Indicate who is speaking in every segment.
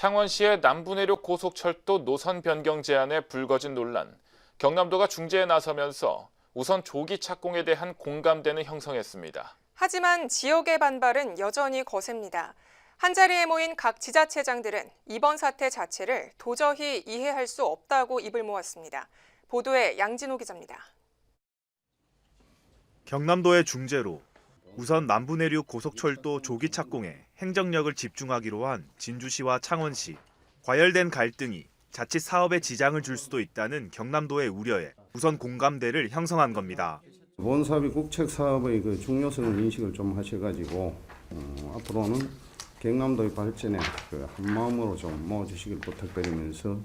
Speaker 1: 창원시의 남부내륙 고속철도 노선 변경 제한에 불거진 논란. 경남도가 중재에 나서면서 우선 조기 착공에 대한 공감대는 형성했습니다.
Speaker 2: 하지만 지역의 반발은 여전히 거셉니다. 한자리에 모인 각 지자체장들은 이번 사태 자체를 도저히 이해할 수 없다고 입을 모았습니다. 보도에 양진호 기자입니다.
Speaker 3: 경남도의 중재로 우선 남부내륙 고속철도 조기 착공에 행정력을 집중하기로 한 진주시와 창원시. 과열된 갈등이 자칫 사업에 지장을 줄 수도 있다는 경남도의 우려에 우선 공감대를 형성한 겁니다.
Speaker 4: 본 사업이 국책 사업의 그 중요성을 인식을 좀 하셔가지고 어, 앞으로는 경남도의 발전에 그 한 마음으로 좀 모아주시길 부탁드리면서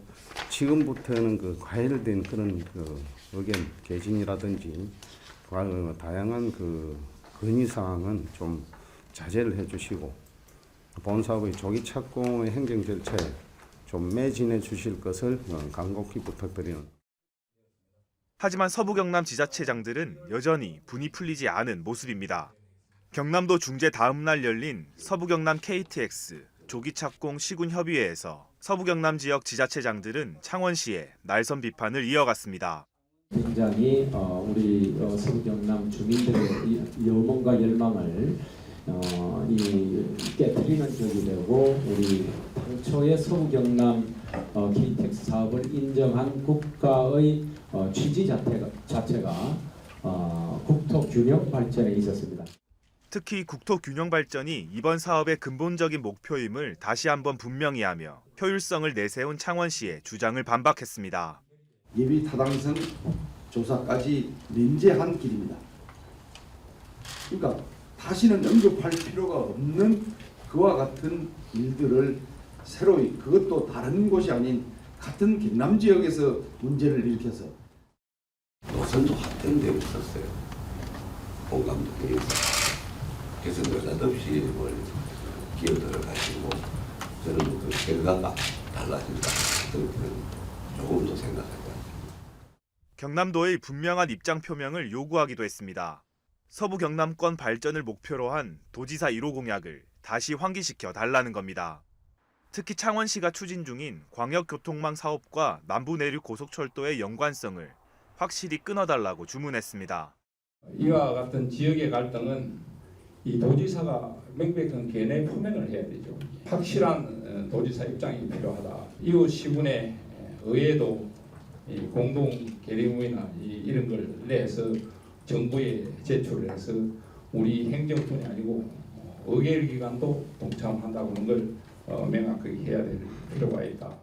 Speaker 4: 지금부터는 그 과열된 그런 그 의견 개진이라든지 다양한 그 건의 사항은 좀 자제를 해주시고 본 사업의 조기 착공의 행정 절차에 좀 매진해 주실 것을 어, 간곡히 부탁드리는.
Speaker 3: 하지만 서부 경남 지자체장들은 여전히 분이 풀리지 않은 모습입니다. 경남도 중재 다음 날 열린 서부 경남 KTX 조기 착공 시군 협의회에서 서부 경남 지역 지자체장들은 창원시에 날선 비판을 이어갔습니다.
Speaker 5: 굉장히 어, 우리 어, 서부 경남 주민들의 이 여망과 열망을 어, 이 깨뜨리는 적이 되고 우리 당초의 서부 경남 어, KTX 사업을 인정한 국가의 어, 취지 자체가, 자체가 어, 국토 균형 발전에 있었습니다.
Speaker 3: 특히 국토 균형 발전이 이번 사업의 근본적인 목표임을 다시 한번 분명히 하며 효율성을 내세운 창원시의 주장을 반박했습니다.
Speaker 6: 예비 타당성 조사까지 면제한 길입니다. 그러니까 다시는 언급할 필요가 없는 그와 같은 일들을 새로이 그것도 다른 곳이 아닌 같은 경남 지역에서 문제를 일으켜서
Speaker 7: 노선도 확정되고 있었어요. 있어요. 그래서 느닷없이 뭘 기어들어 가지고 저는 그 결과가 달라진다. 그렇게는 조금 더 않습니다.
Speaker 3: 경남도의 분명한 입장 표명을 요구하기도 했습니다. 서부 경남권 발전을 목표로 한 도지사 1호 공약을 다시 환기시켜 달라는 겁니다. 특히 창원시가 추진 중인 광역교통망 사업과 남부 내륙 고속철도의 연관성을 확실히 끊어달라고 주문했습니다.
Speaker 8: 이와 같은 지역의 갈등은 이 도지사가 명백한 견해 표명을 해야 되죠. 확실한 어, 도지사 입장이 필요하다. 이후 시군의 의회도 이 공동 계획문이나 이- 이런 걸 내서 정부에 제출을 해서 우리 행정뿐이 아니고 어, 의결기관도 동참한다고 하는 걸 어, 명확하게 해야 될 필요가 있다.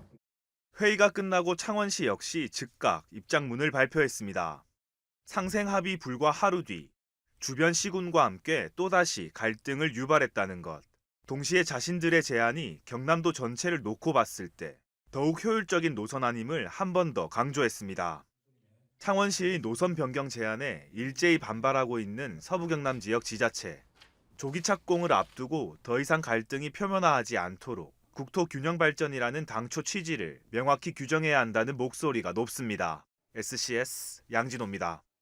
Speaker 3: 회의가 끝나고 창원시 역시 즉각 입장문을 발표했습니다. 상생 합의 불과 하루 뒤 주변 시군과 함께 또다시 갈등을 유발했다는 것. 동시에 자신들의 제안이 경남도 전체를 놓고 봤을 때 더욱 효율적인 노선안임을 한 번 더 강조했습니다. 창원시의 노선 변경 제안에 일제히 반발하고 있는 서부 경남 지역 지자체. 조기 착공을 앞두고 더 이상 갈등이 표면화하지 않도록 국토 균형 발전이라는 당초 취지를 명확히 규정해야 한다는 목소리가 높습니다. SCS 양진호입니다.